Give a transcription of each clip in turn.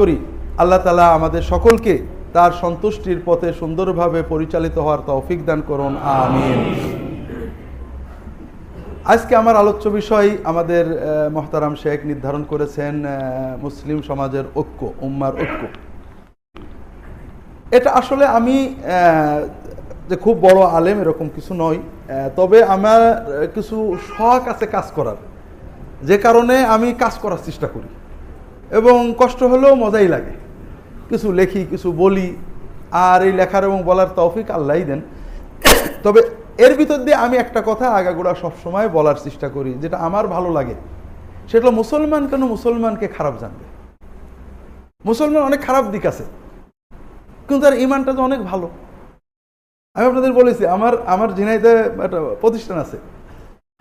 করি। আল্লাহ তালা আমাদের সকলকে তার সন্তুষ্টির পথে সুন্দরভাবে পরিচালিত হওয়ার তৌফিক দান করুন। আমিন। আজকে আমার আলোচ্য বিষয় আমাদের মহতারাম শেখ নির্ধারণ করেছেন মুসলিম সমাজের ঐক্য, উম্মার ঐক্য। এটা আসলে আমি যে খুব বড় আলেম এরকম কিছু নয় তবে আমার কিছু শখ আছে কাজ করার। যে কারণে আমি কাজ করার চেষ্টা করি। এবং কষ্ট হলেও মজাই লাগে। কিছু লেখি, কিছু বলি, আর এই লেখার এবং বলার তৌফিক আল্লাহই দেন। তবে এর ভিতর দিয়ে আমি একটা কথা আগাগোড়া সবসময় বলার চেষ্টা করি, যেটা আমার ভালো লাগে। সেটা মুসলমান কেন মুসলমানকে খারাপ জানবে? মুসলমান অনেক খারাপ দিক আছে, কিন্তু তার ইমানটা তো অনেক ভালো। আমি আপনাদের বলেছি, আমার আমার জিনাইতে একটা প্রতিষ্ঠান আছে।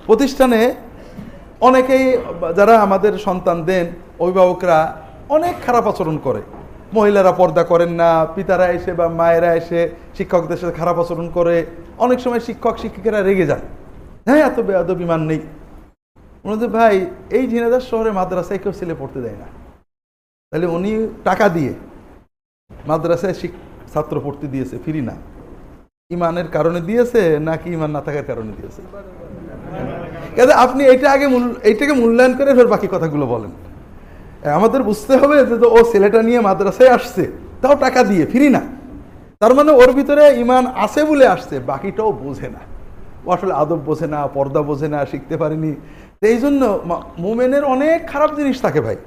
প্রতিষ্ঠানে অনেকেই যারা আমাদের সন্তান দেন, অভিভাবকরা অনেক খারাপ আচরণ করে। মহিলারা পর্দা করেন না, পিতারা এসে বা মায়েরা এসে শিক্ষকদের সাথে খারাপ আচরণ করে। অনেক সময় শিক্ষক, শিক্ষিকারা রেগে যান হ্যাঁ এত বেয়াদ বিমান নেই। বলতে ভাই, এই ঝিনাদার শহরে মাদ্রাসায় কেউ ছেলে পড়তে দেয় না। তাহলে উনি টাকা দিয়ে মাদ্রাসায় ছাত্র পড়তে দিয়েছে, ফ্রি না। ইমানের কারণে দিয়েছে, নাকি ইমান না থাকার কারণে দিয়েছে? কাজে আপনি এটা আগে এইটাকে মূল্যায়ন করে ফের বাকি কথাগুলো বলেন। আমাদের বুঝতে হবে যে ও ছেলেটা নিয়ে মাদ্রাসায় আসছে, তাও টাকা দিয়ে, ফিরি না। তার মানে ওর ভিতরে ইমান আছে বলে আসছে, বাকিটাও বোঝে না। ও আসলে আদব বোঝে না, পর্দা বোঝে না, শিখতে পারেনি। এই জন্য মোমেনের অনেক খারাপ জিনিস থাকে ভাই।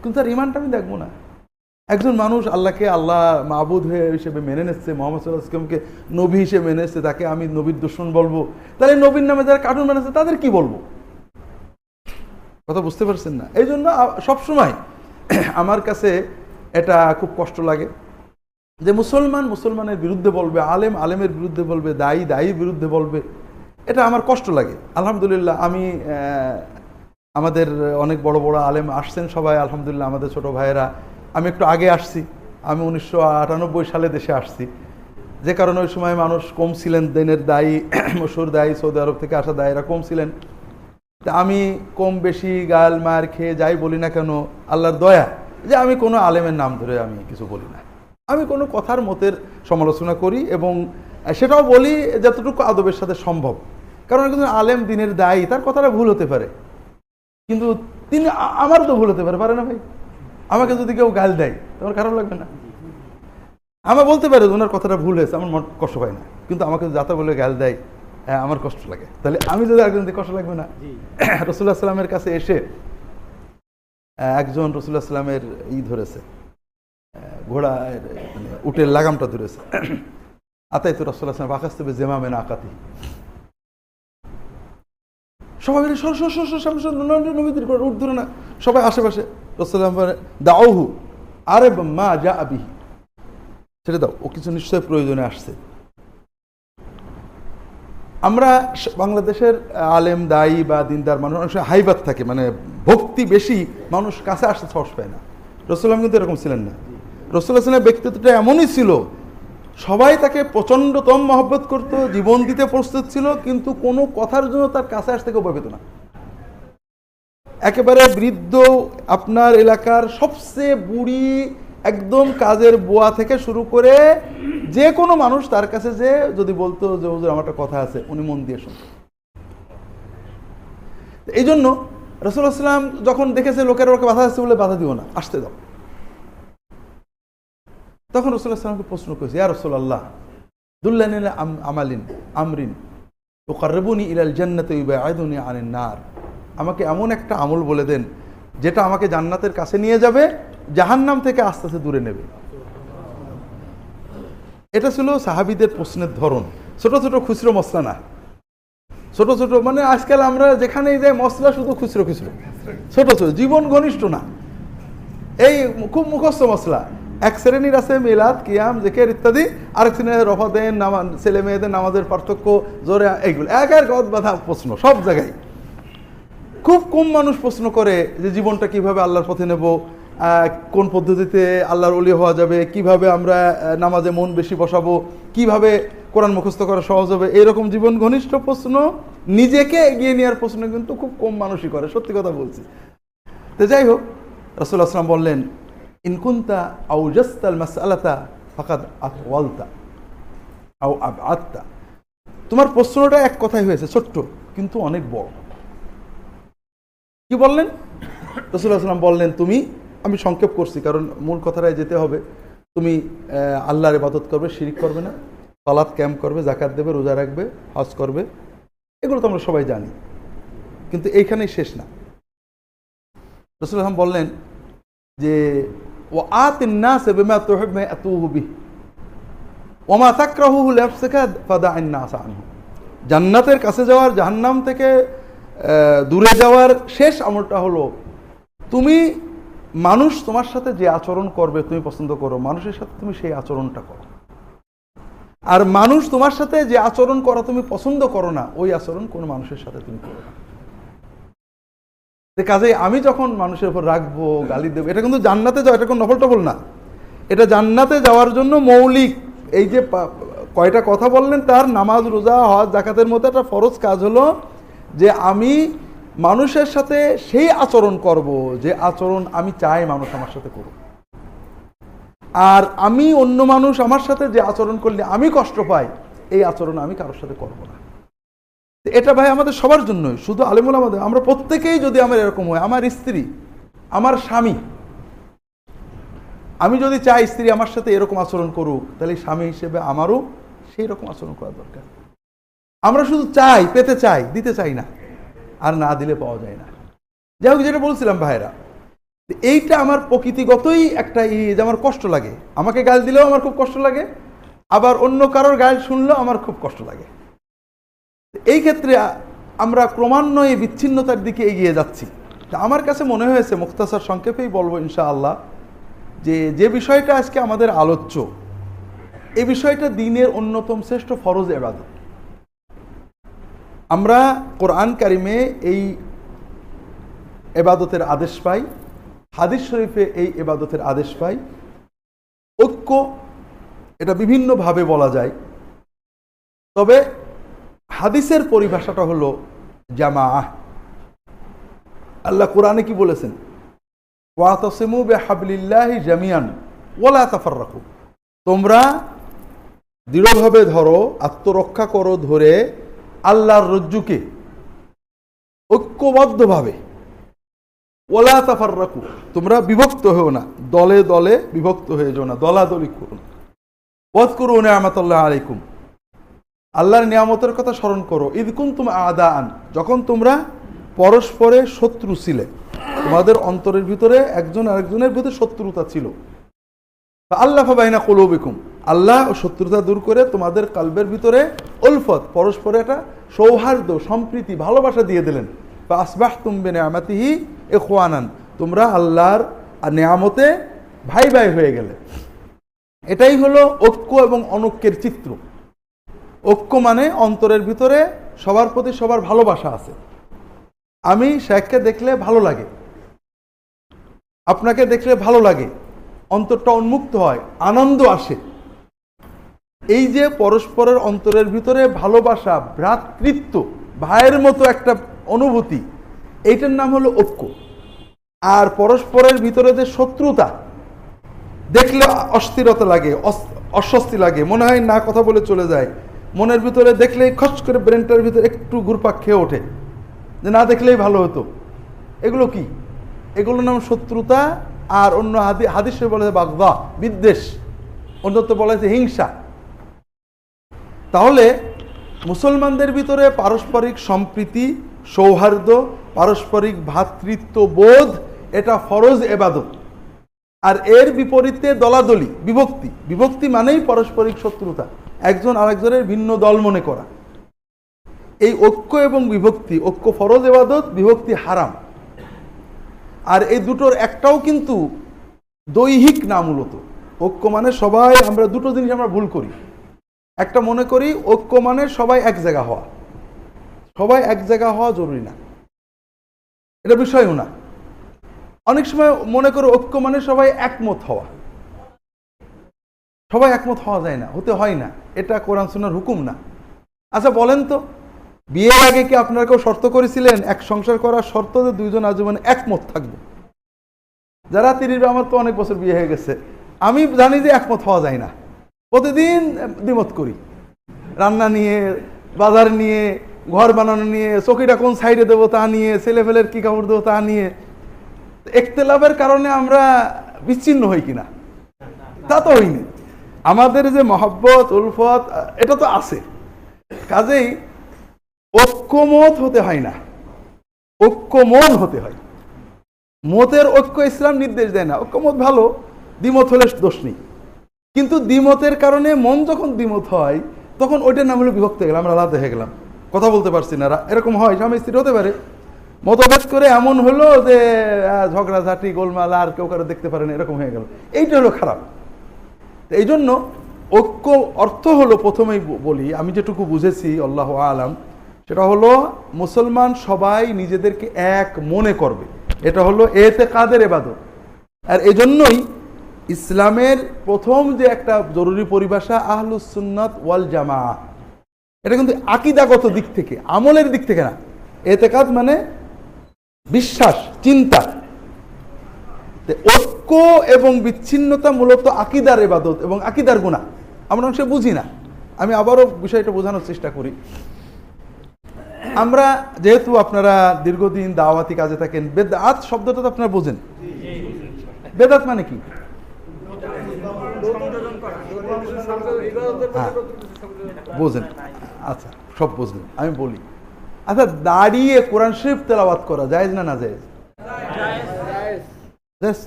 কিন্তু তার ইমানটা আমি দেখব না। একজন মানুষ আল্লাহকে আল্লাহ মাহবুদ হয়ে হিসেবে মেনে নিচ্ছে, মোহাম্মদ সাল্লাহ নবী হিসেবে মেনে নিচ্ছে, তাকে আমি নবীর দুশ্মন বলব। তাহলে নবীর নামে যারা কার্টুন বানাচ্ছে, তাদের কি বলব? কথা বুঝতে পারছেন না? এই জন্য সবসময় আমার কাছে এটা খুব কষ্ট লাগে যে মুসলমান মুসলমানের বিরুদ্ধে বলবে, আলেম আলেমের বিরুদ্ধে বলবে, দায়ী দায়ীর বিরুদ্ধে বলবে, এটা আমার কষ্ট লাগে। আলহামদুলিল্লাহ আমি আমাদের অনেক বড় বড় আলেম আসছেন সবাই, আলহামদুলিল্লাহ আমাদের ছোট ভাইয়েরা আমি একটু আগে আসছি। আমি উনিশশো আটানব্বই সালে দেশে আসছি। যে কারণে ওই সময় মানুষ কম ছিলেন, দেনের দায়ী, মসুর দায়ী, সৌদি আরব থেকে আসা দায়ীরা কম ছিলেন। তা আমি কম বেশি গাল, মার খেয়ে যাই বলি না কেন, আল্লাহর দয়া যে আমি কোনো আলেমের নাম ধরে আমি কিছু বলি না। আমি কোনো কথার মতের সমালোচনা করি এবং সেটাও বলি যতটুকু আদবের সাথে সম্ভব। কারণ একজন আলেম দিনের দায়ী, তার কথাটা ভুল হতে পারে। কিন্তু তিনি আমার তো ভুল হতে পারে পারে না ভাই? আমাকে যদি কেউ গাল দেয় তোমার খারাপ লাগবে না। আমার বলতে পারে ওনার কথাটা ভুল হয়েছে আমার মন কষ্ট পায় না। কিন্তু আমাকে যাতা বলে গাল দেয় হ্যাঁ, আমার কষ্ট লাগে। তাহলে আমি যদি একজন কষ্ট লাগবে না? রসুল্লাহ সাল্লামের কাছে এসে একজন রসুল্লাহ সাল্লামের ই ধরেছে ঘোড়া মানে উটের লাগামটা ধরেছে। আতাই তো রসুল্লাহ সাল্লাম আকাশ থেকে জেমা মেনা আকাতি। সবাই মিলে সর সর সর সামনে সর, ন- ন- নবীদের উট ধরে না সবাই আশেপাশে রসুল্লাহ দাওহু আরে মা যা আবিহি ছেড়ে দাও, ও কিছু নিশ্চয় প্রয়োজনে আসছে। আমরা বাংলাদেশের আলেম, দায়ী বা দিনদার মানুষ, অনেক হাইবাত থাকে মানে ভক্তি বেশি, মানুষ কাছে আসতে সাহস পায় না। রসুল্লাম কিন্তু এরকম ছিলেন না। রসুল্লাহ ব্যক্তিত্বটা এমনই ছিল, সবাই তাকে প্রচণ্ডতম মহব্বত করত, জীবন দিতে প্রস্তুত ছিল, কিন্তু কোনো কথার জন্য তার কাছে আসতে কেউ পেত না। একেবারে বৃদ্ধ আপনার এলাকার সবচেয়ে বুড়ি একদম কাজের বোয়া থেকে শুরু করে যে কোনো মানুষ তার কাছে যে যদি বলতো যে, হুজুর, আমার একটা কথা আছে। উনি মন দিয়ে শুনতো। এই জন্য রসুলাম যখন দেখেছে লোকের ওকে বাধা আসছে বলে বাধা দিও না, আসতে দাও। তখন রসুল্লাহ সাল্লামকে প্রশ্ন করেছে, ইয়া রসুল্লাহ দুল্লান আমালিন, আমরিন তো কার্রেবুনি ইলাল জান্নাতে আনেন নার। আমাকে এমন একটা আমল বলে দেন, যেটা আমাকে জান্নাতের কাছে নিয়ে যাবে, জাহান্নাম থেকে আস্তে আস্তে দূরে নেবে। এটা ছিল সাহাবিদের প্রশ্নের ধরন। ছোট ছোট খুচরো মশলা না। ছোট ছোট মানে আজকাল আমরা যেখানেই যাই মশলা শুধু খুচরো খুচরো। ছোট ছোট, জীবন ঘনিষ্ঠ না। এই খুব মুখস্থ মশলা এক শ্রেণির আছে মিলাদ, কিয়াম, জেকের ইত্যাদি। আরেক শ্রেণির রফা দেন নামা ছেলে মেয়েদের নামাজের পার্থক্য, জোরে, এইগুলো। এক এক গদ বাধা প্রশ্ন, সব জায়গায়। খুব কম মানুষ প্রশ্ন করে যে জীবনটা কীভাবে আল্লাহর পথে নেব কোন পদ্ধতিতে আল্লাহর অলি হওয়া যাবে, কীভাবে আমরা নামাজে মন বেশি বসাবো, কীভাবে কোরআন মুখস্থ করা সহজ হবে, এরকম জীবন ঘনিষ্ঠ প্রশ্ন নিজেকে এগিয়ে নেওয়ার প্রশ্ন কিন্তু খুব কম মানুষই করে, সত্যি কথা বলছি। তো যাই হোক, রসুল আসলাম বললেন ইনকুন্তা আউ জাস্তাল আউজাস্তাল মাসালাতা ফাকাদ আতওয়ালতা আও আবআত্তা তোমার প্রশ্নটা এক কথাই হয়েছে, ছোট্ট, কিন্তু অনেক বড়। কি বললেন? সাল্লাম বললেন, তুমি আমি সংক্ষেপ করছি, কারণ মূল কথাটায় যেতে হবে। তুমি আল্লাহর ইবাদত করবে, শিরিক করবে না। সালাদ ক্যাম্প করবে জাকাত দেবে, রোজা রাখবে, হজ করবে। এগুলো তো আমরা সবাই জানি। কিন্তু এইখানেই শেষ না। রসুল্লাহ সাল্লাম বললেন যে ও আতিন্না সে বেমা তোহেব তুহবি ওমা তাকরাহু ফাদা আন্নাস আনহু। জান্নাতের কাছে যাওয়ার জাহান্নাম থেকে দূরে যাওয়ার শেষ আমলটা হলো, তুমি মানুষ তোমার সাথে যে আচরণ করবে তুমি পছন্দ করো, মানুষের সাথে তুমি সেই আচরণটা করো। আর মানুষ তোমার সাথে যে আচরণ করা তুমি পছন্দ করো না, ওই আচরণ কোনো মানুষের সাথে তুমি করো না। যে কাজেই আমি যখন মানুষের উপর রাখব গালি দেবো, এটা কিন্তু জান্নাতে যাওয়া, এটা কোনো নফল টফল না। এটা জান্নাতে যাওয়ার জন্য মৌলিক, এই যে কয়টা কথা বললেন, তার নামাজ, রোজা, হজ জাকাতের মতো একটা ফরজ কাজ হলো যে আমি মানুষের সাথে সেই আচরণ করব যে আচরণ আমি চাই মানুষ আমার সাথে করুক। আর আমি অন্য মানুষ আমার সাথে যে আচরণ করলে আমি কষ্ট পাই, এই আচরণ আমি কারোর সাথে করব না। এটা ভাই আমাদের সবার জন্যই, শুধু আলিমুল আমাদের। আমরা প্রত্যেকেই যদি আমার এরকম হয়, আমার স্ত্রী, আমার স্বামী, আমি যদি চাই স্ত্রী আমার সাথে এরকম আচরণ করুক, তাহলে স্বামী হিসেবে আমারও সেই রকম আচরণ করা দরকার। আমরা শুধু চাই, পেতে চাই, দিতে চাই না। আর না দিলে পাওয়া যায় না। যাই হোক, যেটা বলছিলাম ভাইরা এইটা আমার প্রকৃতিগতই একটা ই, যে আমার কষ্ট লাগে। আমাকে গাল দিলেও আমার খুব কষ্ট লাগে, আবার অন্য কারোর গাল শুনলেও আমার খুব কষ্ট লাগে। এই ক্ষেত্রে আমরা ক্রমান্বয়ে বিচ্ছিন্নতার দিকে এগিয়ে যাচ্ছি। তা আমার কাছে মনে হয়েছে, মুক্তাসার সংক্ষেপেই বলব ইনশাআল্লাহ, যে যে বিষয়টা আজকে আমাদের আলোচ্য এই বিষয়টা দিনের অন্যতম শ্রেষ্ঠ ফরজ এবাদত। আমরা কোরআন কারিমে এই এবাদতের আদেশ পাই, হাদিস শরীফে এই এবাদতের আদেশ পাই। ঐক্য, এটা বিভিন্নভাবে বলা যায়। তবে হাদিসের পরিভাষাটা হলো জামা আল্লাহ কোরআনে কি বলেছেন? ওয়াতসিমু বেহাবলিল্লাহি জামিয়ান ওলা তাফাররাকু। তোমরা দৃঢ়ভাবে ধরো, আত্মরক্ষা করো ধরে আল্লাহর রজ্জুকে ঐক্যবদ্ধভাবে ওলা তাফার রাখু তোমরা বিভক্ত হও না, দলে দলে বিভক্ত হয়ে যাও না, দলাদলি করো না। ওয়াদ করু নেয়ামতাল্লাহ আলাইকুম, আল্লাহর নিয়ামতের কথা স্মরণ করো। ইদকুন তুমি আদা আন যখন তোমরা পরস্পরে শত্রু ছিলে, তোমাদের অন্তরের ভিতরে একজন আরেকজনের ভিতরে শত্রুতা ছিল। আল্লাহ ফাবাইনা কলবিকুম আল্লাহ ও শত্রুতা দূর করে তোমাদের কালবের ভিতরে উলফত, পরস্পরে একটা সৌহার্দ্য, সম্প্রীতি, ভালোবাসা দিয়ে দিলেন। বা আসবাহ তুমবে নেয়ামাতিহি এ খোয়ানান তোমরা আল্লাহর নেয়ামতে ভাই ভাই হয়ে গেলে। এটাই হলো ঐক্য এবং অনৈক্যের চিত্র। ঐক্য মানে অন্তরের ভিতরে সবার প্রতি সবার ভালোবাসা আছে। আমি শেখকে দেখলে ভালো লাগে। আপনাকে দেখলে ভালো লাগে। অন্তরটা উন্মুক্ত হয়, আনন্দ আসে। এই যে পরস্পরের অন্তরের ভিতরে ভালোবাসা, ভ্রাতৃত্ব, ভাইয়ের মতো একটা অনুভূতি, এইটার নাম হলো ঐক্য। আর পরস্পরের ভিতরে যে শত্রুতা, দেখলে অস্থিরতা লাগে অস্বস্তি লাগে, মনে হয় না কথা বলে চলে যায়। মনের ভিতরে দেখলেই খস করে ব্রেনটার ভিতরে একটু ঘুরপাক খেয়ে ওঠে। যে না দেখলেই ভালো হতো। এগুলো কি? এগুলো নাম শত্রুতা, আর অন্য হাদি, হাদিসে বলে বাগদা, বিদ্বেষ। অন্যত্র বলা হয়েছে হিংসা। তাহলে মুসলমানদের ভিতরে পারস্পরিক সম্প্রীতি, সৌহার্দ্য, পারস্পরিক ভ্রাতৃত্ব বোধ, এটা ফরজ এবাদত। আর এর বিপরীতে দলাদলি, বিভক্তি। বিভক্তি মানেই পারস্পরিক শত্রুতা, একজন আরেকজনের ভিন্ন দল মনে করা। এই ঐক্য এবং বিভক্তি, ঐক্য ফরজ এবাদত, বিভক্তি হারাম। আর এই দুটোর একটাও কিন্তু দৈহিক না মূলত। ঐক্য মানে সবাই, আমরা দুটো জিনিস আমরা ভুল করি। একটা মনে করি, ঐক্য মানে সবাই এক জায়গা হওয়া। সবাই এক জায়গা হওয়া জরুরি না। এটা বিষয়ও না। অনেক সময় মনে করো, ঐক্য মানে সবাই একমত হওয়া। সবাই একমত হওয়া যায় না, হতে হয় না। এটা কোরআন সুনার হুকুম না। আচ্ছা বলেন তো, বিয়ের আগে কি আপনারা কেউ শর্ত করেছিলেন, এক সংসার করার শর্ত যে দুইজন আজীবন একমত থাকবে? যারা তিরিশ, আমার তো অনেক বছর বিয়ে হয়ে গেছে। আমি জানি যে একমত হওয়া যায় না। প্রতিদিন দ্বিমত করি। রান্না নিয়ে, বাজার নিয়ে, ঘর বানানো নিয়ে, চকিটা কোন সাইডে দেবো তা নিয়ে ছেলে ফেলের কি কাপড় দেবো তা নিয়ে। একতেলাভের কারণে আমরা বিচ্ছিন্ন হই কিনা? তা তো হইনি আমাদের যে মহব্বত, উলফত, এটা তো আছে। কাজেই ঐক্যমত হতে হয় না। ঐক্যমন হতে হয়। মতের ঐক্য ইসলাম নির্দেশ দেয় না। ঐক্যমত ভালো, দ্বিমত হলে দোষ নেই। কিন্তু দ্বিমতের কারণে মন যখন দ্বিমত হয়, তখন ওইটার নাম হলো বিভক্ত হয়ে গেলাম, আমরা আলাদা হয়ে গেলাম। কথা বলতে পারছি না এরকম হয়, স্বামী স্ত্রী হতে পারে। মতভেদ করে এমন হলো যে ঝগড়াঝাটি, গোলমাল, আর কেউ কারও দেখতে পারে না, এরকম হয়ে গেল। এইটা হলো খারাপ। এই জন্য ঐক্য অর্থ হলো প্রথমেই বলি, আমি যেটুকু বুঝেছি, আল্লাহ আলাম, সেটা হলো মুসলমান সবাই নিজেদেরকে এক মনে করবে। এটা হলো এতে কাদের এবাদত। আর এজন্যই ইসলামের প্রথম যে একটা জরুরি পরিভাষা আহলুস সুন্নাত ওয়াল জামা এটা কিন্তু আকিদাগত দিক থেকে আমলের দিক থেকে না। এতেকাদ মানে বিশ্বাস চিন্তা। ঐক্য এবং বিচ্ছিন্নতা মূলত আকিদার এবাদত এবং আকিদার গুণা আমরা সে বুঝি না। আমি আবারও বিষয়টা বোঝানোর চেষ্টা করি। আমরা যেহেতু আপনারা দীর্ঘদিন দাওয়াতি কাজে থাকেন বেদাত শব্দটা তো আপনারা বোঝেন। বেদাত মানে কি? বোঝেন। আচ্ছা সব বুঝলেন। আমি বলি আচ্ছা দাঁড়িয়ে কোরআন শরীফ তেলাওয়াত করা যায় না না যায়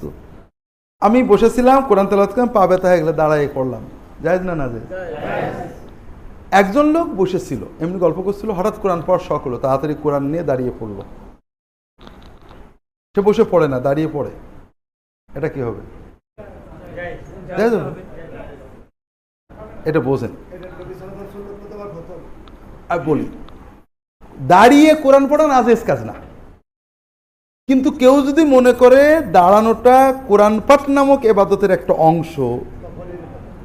তো। আমি বসেছিলাম, কোরআন তেলাওয়াত করলাম, পা ব্যথা হয়ে গেলে দাঁড়াই করলাম। জায়েজ না না যায় একজন লোক বসেছিল, এমনি গল্প করছিল, হঠাৎ কোরআন পড়ার শখ হলো, তাড়াতাড়ি কোরআন নিয়ে দাঁড়িয়ে পড়ল। সে বসে পড়ে না, দাঁড়িয়ে পড়ে। এটা কি হবে? এটা বোঝেন। আর বলি, দাঁড়িয়ে কোরআন পড়া নাজেজ কাজ না। কিন্তু কেউ যদি মনে করে দাঁড়ানোটা কোরআন পাঠ নামক এবাদতের একটা অংশ,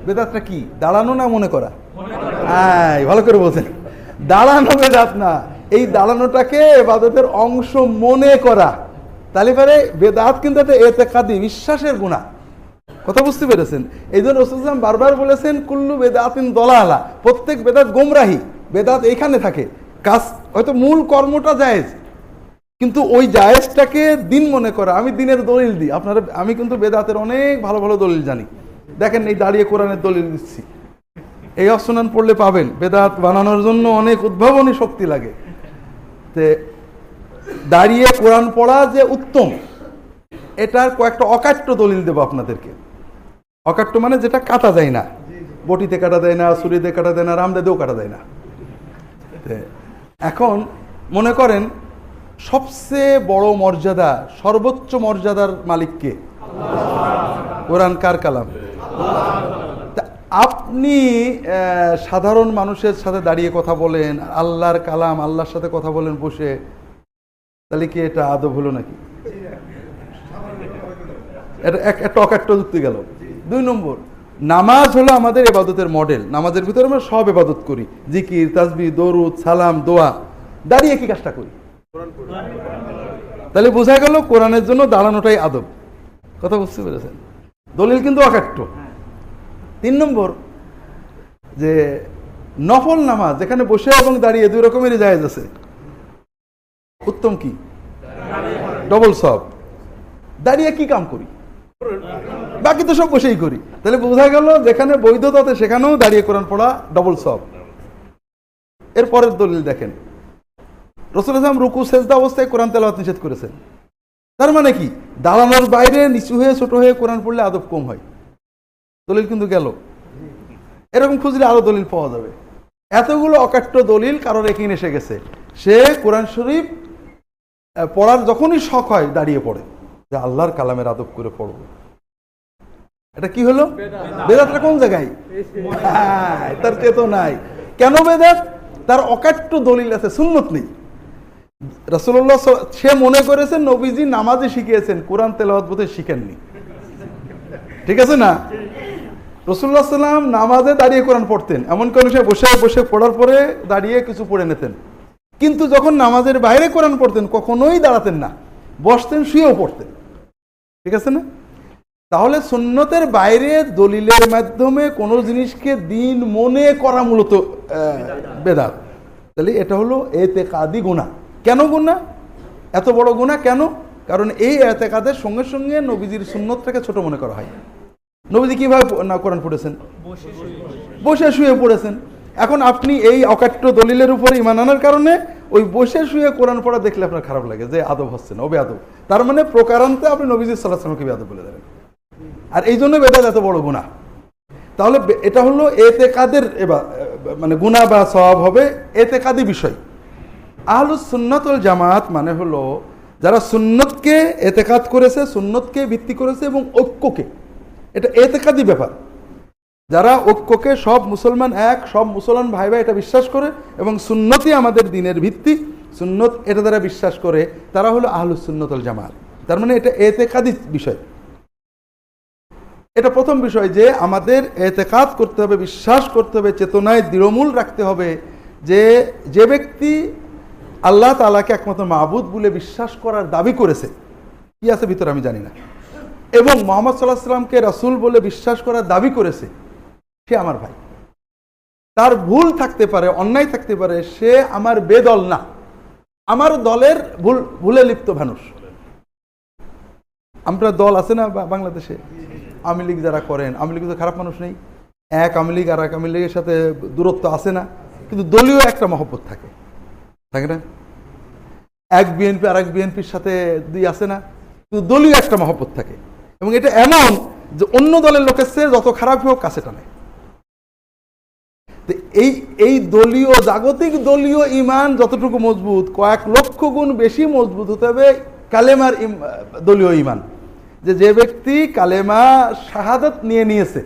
বেদাতটা কি? দাঁড়ানো না মনে করা? হ্যাঁ ভালো করে বলছেন দাঁড়ানো বেদাত না। এই দাঁড়ানোটাকে এবাদতের অংশ মনে করা। তাহলে পরে বেদাত কিন্তু একটা এতেকাদি, বিশ্বাসের গুণা। কথা বুঝতে পেরেছেন? এই জন্য রসুলাম বারবার বলেছেন, কুল্লু বেদাতিন দলালা। প্রত্যেক বেদাত গোমরাহি, বেদাত এইখানে থাকে। কাজ, হয়তো মূল কর্মটা জায়েজ, কিন্তু ওই জায়েজটাকে দিন মনে করা। আমি দিনের দলিল দিই। আপনারা, আমি কিন্তু বেদাতের অনেক ভালো ভালো দলিল জানি। দেখেন, এই দাঁড়িয়ে কোরআনের দলিল দিচ্ছি। এই অসনান পড়লে পাবেন। বেদাত বানানোর জন্য অনেক উদ্ভাবনী শক্তি লাগে। তে, দাঁড়িয়ে কোরআন পড়া যে উত্তম, এটার কয়েকটা অকাট্য দলিল দেবো আপনাদেরকে। অকাট্য মানে যেটা কাটা যায় না। বটিতে কাটা দেয় না ছুরিতে কাটা দেয় না রামদাদেও কাটা দেয় না। এখন মনে করেন সবচেয়ে বড় মর্যাদা সর্বোচ্চ মর্যাদার মালিককে কোরআন কার কালাম? আপনি সাধারণ মানুষের সাথে দাঁড়িয়ে কথা বলেন আল্লাহর কালাম আল্লাহর সাথে কথা বলেন বসে তাহলে কি এটা আদব হলো নাকি? এটা এক একটা অকাট্য যুক্তি গেল। দুই নম্বর নামাজ হলো আমাদের এবাদতের মডেল। নামাজের ভিতরে আমরা সব এবাদত করি। জিকির তাসবি দরুদ সালাম দোয়া। দাঁড়িয়ে কি কাজটা করি? তাহলে বোঝা গেল কোরআনের জন্য দাঁড়ানোটাই আদব। কথা বুঝতে পেরেছেন? দলিল কিন্তু অকাট্য। তিন নম্বর যে নফল নামাজ যেখানে বসে এবং দাঁড়িয়ে দুই রকমেরই জায়েজ আছে। উত্তম কি? ডবল সব। দাঁড়িয়ে কি কাম করি? বাকি তো সব বসেই করি। তাহলে বোঝা গেল যেখানে বৈধতাতে সেখানেও দাঁড়িয়ে কোরআন পড়া ডবল সব। এর পরের দলিল দেখেন। রসুল ইসলাম রুকু, সেজদা অবস্থায় কোরআন তেলাওয়াত নিষেধ করেছেন। তার মানে কি? দাঁড়ানোর বাইরে নিচু হয়ে, ছোট হয়ে কোরআন পড়লে আদব কম হয়। দলিল কিন্তু গেল। এরকম খুঁজলে আরও দলিল পাওয়া যাবে। এতগুলো অকাট্য দলিল কারোর এখানে এসে গেছে। সে কোরআন শরীফ পড়ার যখনই শখ হয় দাঁড়িয়ে পড়ে। যে আল্লাহর কালামের আদব করে পড়ব এটা কি হলো? বেদাতটা কোন জায়গায়? হ্যাঁ, তার চেতো নাই কেন বেদাত? তার অকাট্য দলিল আছে সুন্নত নেই। রাসূলুল্লাহ সাল- সে মনে করেছেন নবীজি নামাজে শিখিয়েছেন কোরআন তেলাওয়াত বোধহয় শিখেননি। ঠিক আছে না? রসুল্লাহ সাল্লাম নামাজে দাঁড়িয়ে কোরআন পড়তেন। এমন কোন সে বসে বসে পড়ার পরে দাঁড়িয়ে কিছু পড়ে নিতেন। কিন্তু যখন নামাজের বাইরে কোরআন পড়তেন কখনোই দাঁড়াতেন না। বসতেন শুয়েও পড়তেন। ঠিক আছে না? তাহলে সুন্নতের বাইরে দলিলের মাধ্যমে কোনো জিনিসকে দিন মনে করা মূলত বেদাত। তাহলে এটা হলো এতে কাদি গুণা কেন গুণা এত বড় গুণা কেন? কারণ এই এতেকাদের সঙ্গে সঙ্গে নবীজির সুন্নতটাকে ছোট মনে করা হয়। নবীজি কীভাবে না, কোরআন পড়েছেন? বসে শুয়ে পড়েছেন। এখন আপনি এই অকাট্য দলিলের উপর ইমান আনার কারণে ওই বসে শুয়ে কোরআন পড়া দেখলে আপনার খারাপ লাগে, যে আদব হচ্ছে না ও বেআদব তার মানে প্রকারান্তে আপনি নবীজি সাল্লাহ সাল্লামকে বলে দেবেন। আর এই জন্য বেদাত এত বড় গুণা তাহলে এটা হলো এতে কাদের এবার মানে গুণা বা সওয়াব হবে এতে কাদি বিষয়। আহলুস সুন্নাতুল জামাত মানে হলো যারা সুন্নতকে এতেকাদ করেছে, সুন্নতকে ভিত্তি করেছে এবং ঐক্যকে। এটা এতেকাদি ব্যাপার। যারা ঐক্যকে সব মুসলমান এক, সব মুসলমান ভাই ভাই এটা বিশ্বাস করে এবং সুন্নতই আমাদের দিনের ভিত্তি, সুন্নত এটা দ্বারা বিশ্বাস করে, তারা হলো আহলুস সুন্নতুল জামাত। তার মানে এটা এতেকাদি বিষয়। এটা প্রথম বিষয় যে আমাদের এতেকাদ করতে হবে, বিশ্বাস করতে হবে, চেতনায় দৃঢ়মূল রাখতে হবে যে যে ব্যক্তি আল্লাহ তালাকে একমাত্র মাহবুদ বলে বিশ্বাস করার দাবি করেছে, কি আছে ভিতরে আমি জানি না। এবং মোহাম্মদ সাল্লাহ সাল্লামকে রাসূল বলে বিশ্বাস করার দাবি করেছে। সে আমার ভাই। তার ভুল থাকতে পারে, অন্যায় থাকতে পারে, সে আমার বেদল না। আমার দলের ভুল, ভুলে লিপ্ত মানুষ। আমরা দল আছে না বাংলাদেশে? আওয়ামী লীগ যারা করেন, আওয়ামী লীগ তো খারাপ মানুষ নেই। এক আওয়ামী লীগ আর এক আওয়ামী লীগের সাথে দূরত্ব আছে না। কিন্তু দলীয় একটা মহব্বত থাকে। থাকে না? এক বিএনপি আর এক বিএনপির সাথে দুই আছে না। কিন্তু দলীয় একটা মহব্বত থাকে। এবং এটা এমন যে অন্য দলের লোকের চেয়ে যত খারাপ হোক কাছে টানে তো এই এই দলীয়, জাগতিক দলীয় ইমান যতটুকু মজবুত, কয়েক লক্ষ গুণ বেশি মজবুত হতে হবে কালেমার দলীয় ইমান। যে যে ব্যক্তি কালেমা শাহাদত নিয়ে নিয়েছে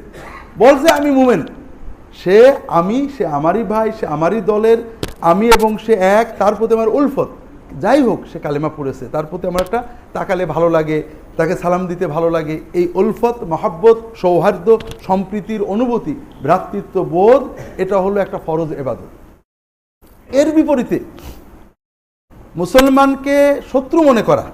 বলছে আমি মুমেন। সে আমি, সে আমারই ভাই, সে আমারই দলের, আমি এবং সে এক, তার প্রতি আমার উলফত। যাই হোক, সে কালেমা পড়েছে, তার প্রতি আমার একটা তাকালে ভালো লাগে তাকে সালাম দিতে ভালো লাগে। এই উলফত, মহাব্বত, সৌহার্দ্য, সম্প্রীতির অনুভূতি ভ্রাতৃত্ব বোধ এটা হলো একটা ফরজ এবাদত। এর বিপরীতে মুসলমানকে শত্রু মনে করা।